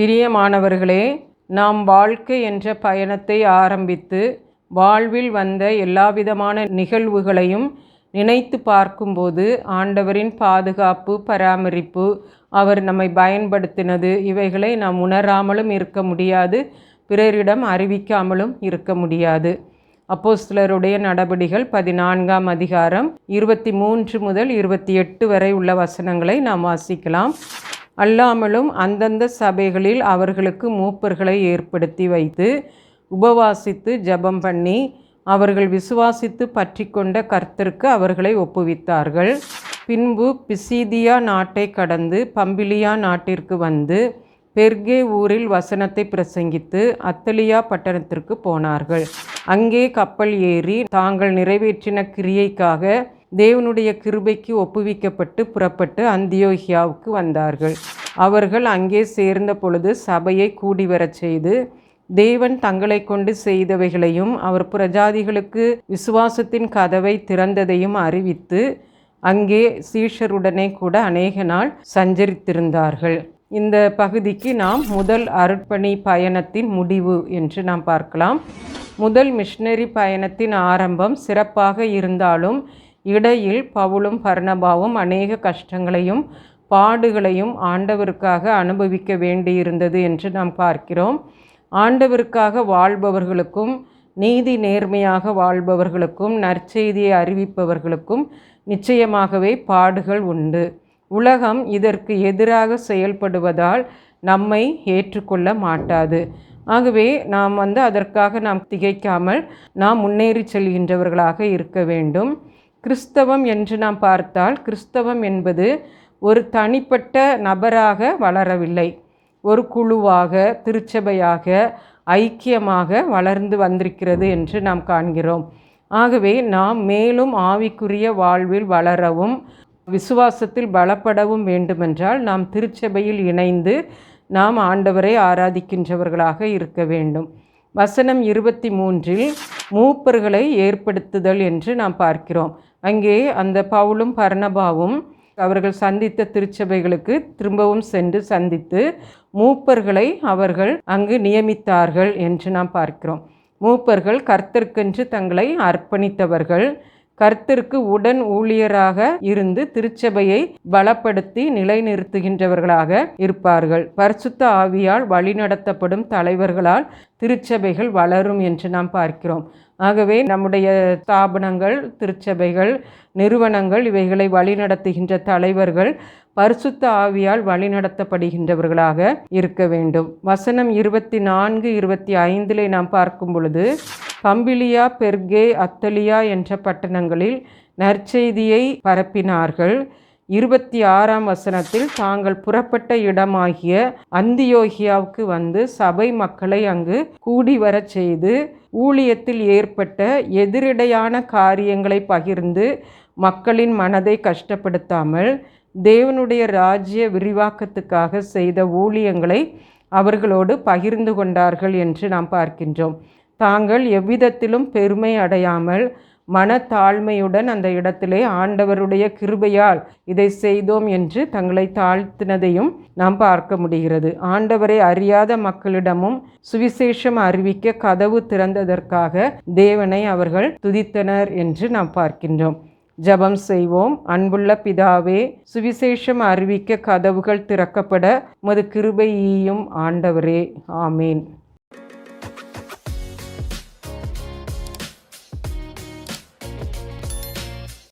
பிரியமானவர்களே நாம் வாழ்க்கை என்ற பயணத்தை ஆரம்பித்து வாழ்வில் வந்த எல்லாவிதமான நிகழ்வுகளையும் நினைத்து பார்க்கும்போது ஆண்டவரின் பாதுகாப்பு பராமரிப்பு அவர் நம்மை பயன்படுத்தினது இவைகளை நாம் உணராமலும் இருக்க முடியாது பிறரிடம் அறிவிக்காமலும் இருக்க முடியாது. அப்போஸ்தலருடைய நடபடிகள் பதினான்காம் அதிகாரம் இருபத்தி மூன்று முதல் இருபத்தி எட்டு வரை உள்ள வசனங்களை நாம் வாசிக்கலாம். அல்லாமலும் அந்தந்த சபைகளில் அவர்களுக்கு மூப்பர்களை ஏற்படுத்தி வைத்து உபவாசித்து ஜெபம் பண்ணி அவர்கள் விசுவாசித்து பற்றி கொண்ட கர்த்தருக்கு அவர்களை ஒப்புவித்தார்கள். பின்பு பிசீதியா நாட்டை கடந்து பம்பிலியா நாட்டிற்கு வந்து பெர்கே ஊரில் வசனத்தை பிரசங்கித்து அத்தலியா பட்டணத்திற்கு போனார்கள். அங்கே கப்பல் ஏறி தாங்கள் நிறைவேற்றின கிரியைக்காக தேவனுடைய கிருபைக்கு ஒப்புவிக்கப்பட்டு புறப்பட்டு அந்தியோகியாவுக்கு வந்தார்கள். அவர்கள் அங்கே சேர்ந்த பொழுது சபையை கூடி வரச் செய்து தேவன் தங்களை கொண்டு செய்தவைகளையும் அவர் பிரஜாதிகளுக்கு விசுவாசத்தின் கதவை திறந்ததையும் அறிவித்து அங்கே சீஷருடனே கூட அநேக நாள் சஞ்சரித்திருந்தார்கள். இந்த பகுதிக்கு நாம் முதல் அருட்பணி பயணத்தின் முடிவு என்று நாம் பார்க்கலாம். முதல் மிஷினரி பயணத்தின் ஆரம்பம் சிறப்பாக இருந்தாலும் இடையில் பவுலும் பர்ணபாவும் அநேக கஷ்டங்களையும் பாடுகளையும் ஆண்டவருக்காக அனுபவிக்க வேண்டியிருந்தது என்று நாம் பார்க்கிறோம். ஆண்டவருக்காக வாழ்பவர்களுக்கும் நீதி நேர்மையாக வாழ்பவர்களுக்கும் நற்செய்தியை அறிவிப்பவர்களுக்கும் நிச்சயமாகவே பாடுகள் உண்டு. உலகம் இதற்கு எதிராக செயல்படுவதால் நம்மை ஏற்றுக்கொள்ள மாட்டாது. ஆகவே நாம் வந்து அதற்காக நாம் திகைக்காமல் நாம் முன்னேறி செல்கின்றவர்களாக இருக்க வேண்டும். கிறிஸ்தவம் என்று நாம் பார்த்தால் கிறிஸ்தவம் என்பது ஒரு தனிப்பட்ட நபராக வளரவில்லை. ஒரு குழுவாக திருச்சபையாக ஐக்கியமாக வளர்ந்து வந்திருக்கிறது என்று நாம் காண்கிறோம். ஆகவே நாம் மேலும் ஆவிக்குரிய வாழ்வில் வளரவும் விசுவாசத்தில் பலப்படவும் வேண்டுமென்றால் நாம் திருச்சபையில் இணைந்து நாம் ஆண்டவரை ஆராதிக்கின்றவர்களாக இருக்க வேண்டும். வசனம் இருபத்தி மூன்றில் மூப்பர்களை ஏற்படுத்துதல் என்று நாம் பார்க்கிறோம். அங்கே அந்த பவுலும் பர்ணபாவும் அவர்கள் சந்தித்த திருச்சபைகளுக்கு திரும்பவும் சென்று சந்தித்து மூப்பர்களை அவர்கள் அங்கு நியமித்தார்கள் என்று நாம் பார்க்கிறோம். மூப்பர்கள் கர்த்தருக்கென்று தங்களை அர்ப்பணித்தவர்கள். கர்த்தருக்கு உடன் ஊழியராக இருந்து திருச்சபையை பலப்படுத்தி நிலைநிறுத்துகின்றவர்களாக இருப்பார்கள். பரிசுத்த ஆவியால் வழிநடத்தப்படும் தலைவர்களால் திருச்சபைகள் வளரும் என்று நாம் பார்க்கிறோம். ஆகவே நம்முடைய ஸ்தாபனங்கள் திருச்சபைகள் நிறுவனங்கள் இவைகளை வழிநடத்துகின்ற தலைவர்கள் பரிசுத்த ஆவியால் வழிநடத்தப்படுகின்றவர்களாக இருக்க வேண்டும். வசனம் இருபத்தி நான்கு இருபத்தி ஐந்திலே நாம் பார்க்கும் பொழுது பம்பிலியா பெர்கே அத்தலியா என்ற பட்டணங்களில் நற்செய்தியை பரப்பினார்கள். இருபத்தி ஆறாம் வசனத்தில் தாங்கள் புறப்பட்ட இடமாகிய அந்தியோகியாவுக்கு வந்து சபை மக்களை அங்கு கூடி வரச் செய்து ஊழியத்தில் ஏற்பட்ட எதிரிடையான காரியங்களை பகிர்ந்து மக்களின் மனதை கஷ்டப்படுத்தாமல் தேவனுடைய ராஜ்ய விரிவாக்கத்துக்காக செய்த ஊழியங்களை அவர்களோடு பகிர்ந்து கொண்டார்கள் என்று நாம் பார்க்கின்றோம். தாங்கள் எவ்விதத்திலும் பெருமை அடையாமல் மனத்தாழ்மையுடன் அந்த இடத்திலே ஆண்டவருடைய கிருபையால் இதை செய்தோம் என்று தங்களை தாழ்த்தினதையும் நாம் பார்க்க முடிகிறது. ஆண்டவரை அறியாத மக்களிடமும் சுவிசேஷம் அறிவிக்க கதவு திறந்ததற்காக தேவனை அவர்கள் துதித்தனர் என்று நாம் பார்க்கின்றோம். ஜபம் செய்வோம். அன்புள்ள பிதாவே சுவிசேஷம் அறிவிக்க கதவுகள் திறக்கப்பட மது கிருபையும் ஆண்டவரே. ஆமேன்.